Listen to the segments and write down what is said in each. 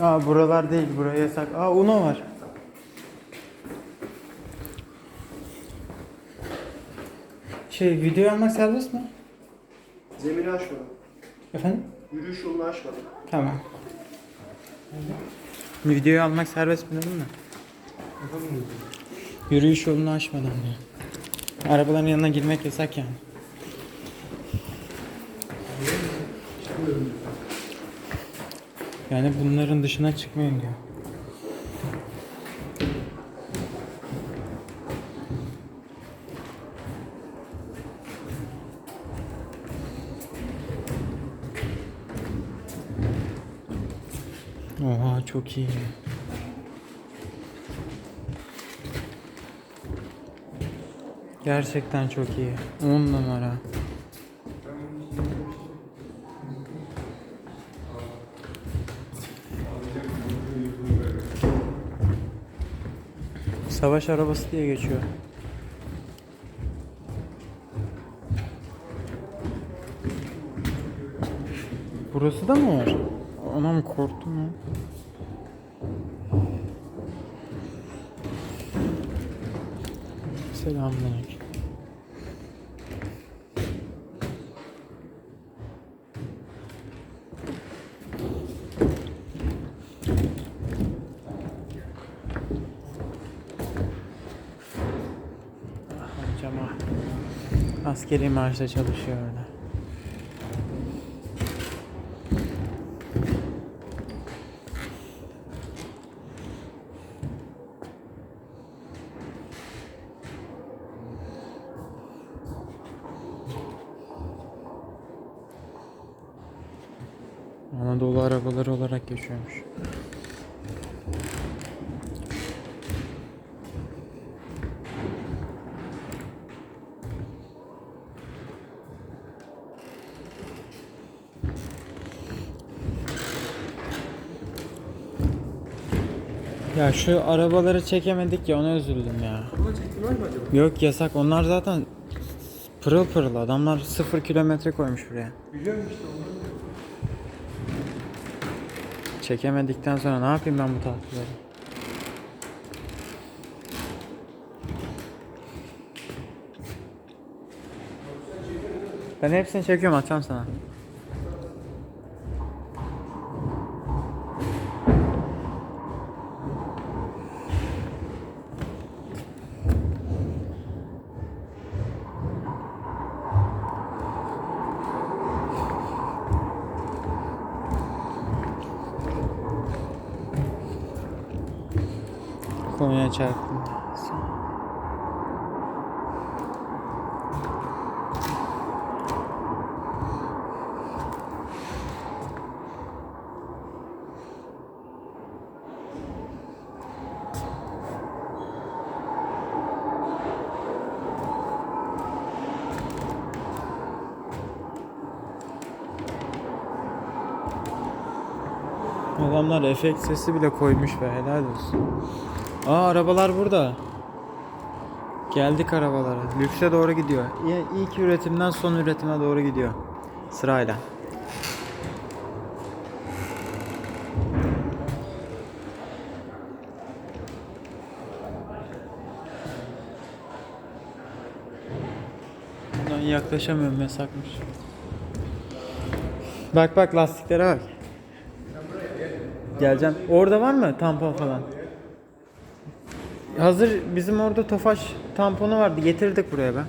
Aa buralar değil, buraya yasak. Aa Uno var. Şey video almak serbest mi? Zemini aşmadım. Efendim? Yürüyüş yolunu aşmadım. Tamam. Videoyu almak serbest mi dedim mi? Yürüyüş yolunu aşmadan diyor. Arabaların yanına girmek yasak yani. Yani bunların dışına çıkmayın diyor. Oha çok iyi. Gerçekten çok iyi. 10 numara. Savaş arabası diye geçiyor. Burası da mı var? Anam korktum ya. Selamünaleyküm. Askeri marşta çalışıyor orada. Anadolu arabaları olarak geçiyormuş. Ya şu arabaları çekemedik ya ona üzüldüm ya. Yok yasak onlar zaten pırıl pırıl adamlar sıfır kilometre koymuş buraya. Biliyorum işte onu. Çekemedikten sonra ne yapayım ben bu tahtları? Ben hepsini çekiyorum atacağım sana. Konuya çarptım. Adamlar efekt sesi bile koymuş be helal olsun. Aa arabalar burada. Geldik arabalara. Lükse doğru gidiyor. İlk üretimden son üretime doğru gidiyor. Sırayla. Buradan yaklaşamıyorum yasakmış. Bak bak lastiklere bak. Geleceğim. Orada var mı tampon falan? Hazır bizim orada Tofaş tamponu vardı. Getirdik buraya be.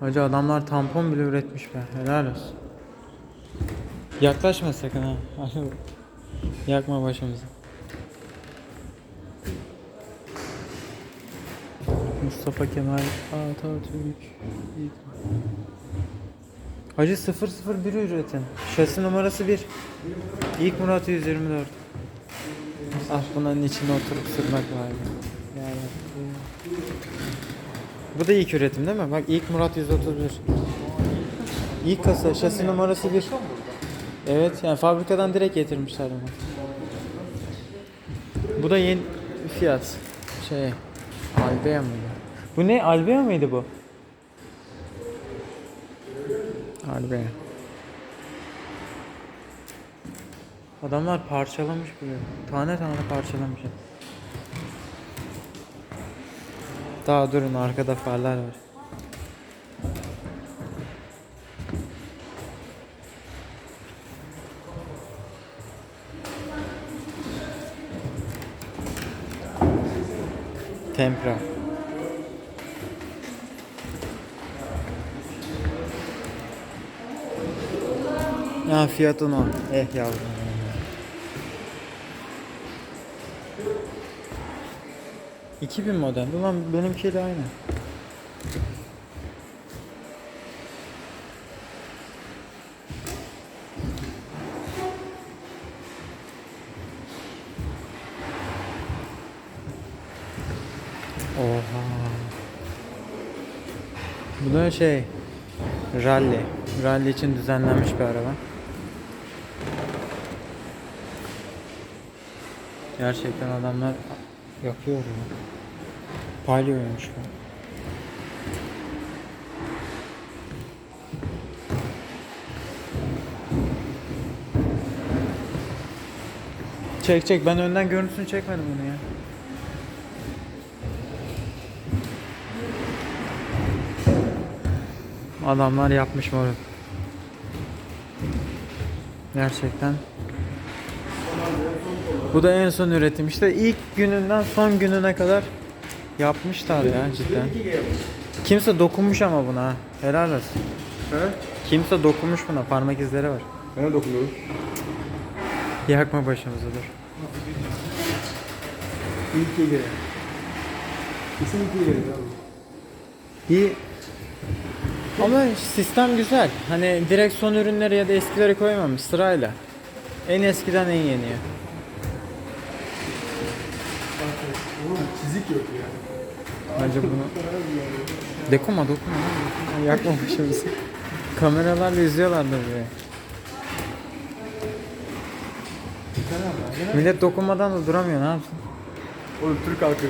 Hacı adamlar tampon bile üretmiş be. Helal olsun. Yaklaşma sakın ha. Yakma başımızı. Mustafa Kemal Atatürk. Hacı 001 üretin. Şasi numarası 1. İlk Murat 124. Ah bunların içinde oturup sürmek var ya. Ya Rabbi. Bu da ilk üretim değil mi? Bak ilk Murat 131. İlk kasa şasi numarası 1. Evet yani fabrikadan direkt getirmişler bunu. Bu da yeni fiyat. Şey Albea mıydı? Bu ne? Albea mıydı bu? Albea. Adamlar parçalamış bile. Tane tane parçalamış. Daha durun arkada farlar var. Tempra. Ya fiyatın o. Eh yavrum. İki bin model. Ulan benimkiyle aynı. Oha. Bu da şey rally. Rally için düzenlenmiş bir araba. Gerçekten adamlar yapıyor ya. Palyoymuş bu. Çek çek ben önden görüntüsünü çekmedim bunu ya. Adamlar yapmış moruk. Gerçekten. Bu da en son üretim. İşte ilk gününden son gününe kadar yapmışlar ya cidden. Kimse dokunmuş ama buna. ha. Helal olsun. He? Kimse dokunmuş buna. Parmak izleri var. Ben de dokunuyorum. Yakma başımıza dur. İlk geri. Kesin ilk abi. İyi. Ama sistem güzel. Hani direkt son ürünleri ya da eskileri koymamış sırayla. En eskiden en yeniye. Oğlum çizik yok ya. Bence bunu... Dokuma dokuma. Yakma başımızı. Kameralarla izliyorlardır burayı. Millet dokunmadan da duramıyor ne yapsın? Oğlum Türk halkı.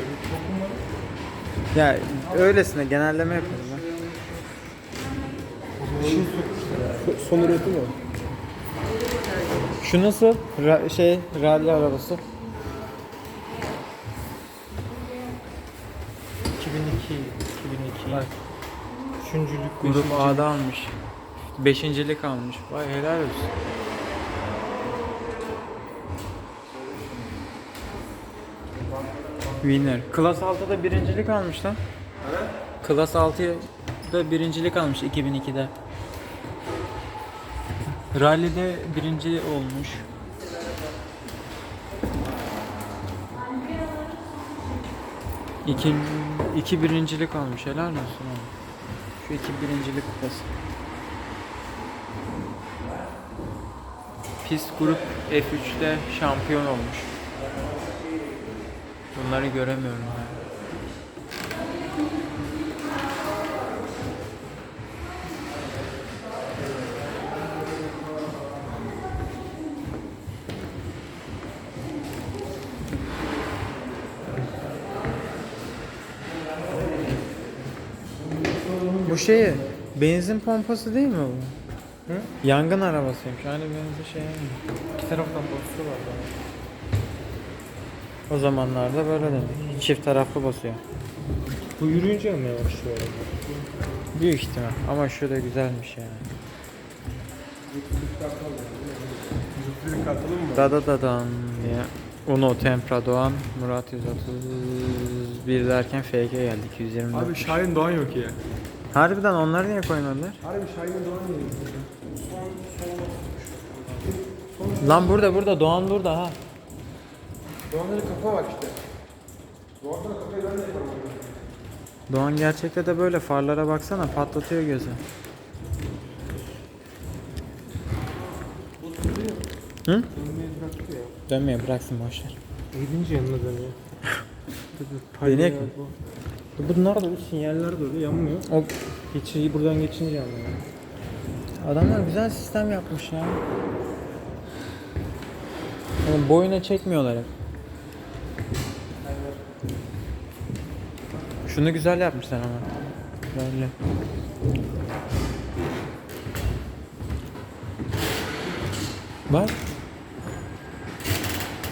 Ya öylesine genelleme yapıyorum ben. Son üretim o. Şu nasıl? Ra- şey rally arabası. 2002 2002. Bak. Üçüncülük Grup A'da almış. Beşincilik almış. Vay helal olsun. Winner. Klas 6'da birincilik almış lan. Klas 6'da birincilik almış 2002'de. Rally'de birinci olmuş. İki, iki birincilik almış helal olsun oğlum. Şu iki birincilik kupası. Pist grup F3'te şampiyon olmuş. Bunları göremiyorum Bu şey benzin pompası değil mi bu? Hı? Yangın arabasıymış. Aynı benzin şey. İki taraftan basıyor var bana. O zamanlarda böyle demek. Çift taraflı basıyor. Bu yürüyünce mi yavaşlıyor? Büyük ihtimal. Ama şu da güzelmiş yani. Da da da dan diye. Uno, Tempra, Doğan, Murat 131 derken FG geldi 224. Abi Şahin Doğan yok ya. Harbiden onları niye koymadılar? Harbi Şahin Doğan yok. Lan burada burada Doğan burada ha. Doğan'da kafa var işte. Doğan'da kafayı ben de yaparım. Doğan gerçekte de böyle farlara baksana patlatıyor gözü. Hı? Dönmeyi bıraktı ya. Dönmeye bıraksın boşver. Eğilince yanına dönüyor. Denek mi? Bunlar da bu sinyaller de öyle yanmıyor. O Geçici buradan geçince yanmıyor. adamlar güzel sistem yapmış ya. Oğlum boyuna çekmiyorlar hep. Şunu güzel yapmışlar ama. Böyle. Bak.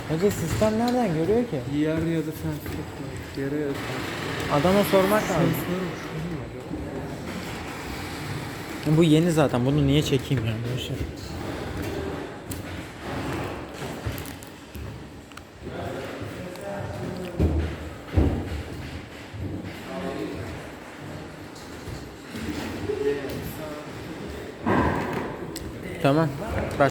Hoca sistem nereden görüyor ki? Yer ya da koy. Yere ya da Adama sormak lazım. Bu yeni zaten. Bunu niye çekeyim yani bu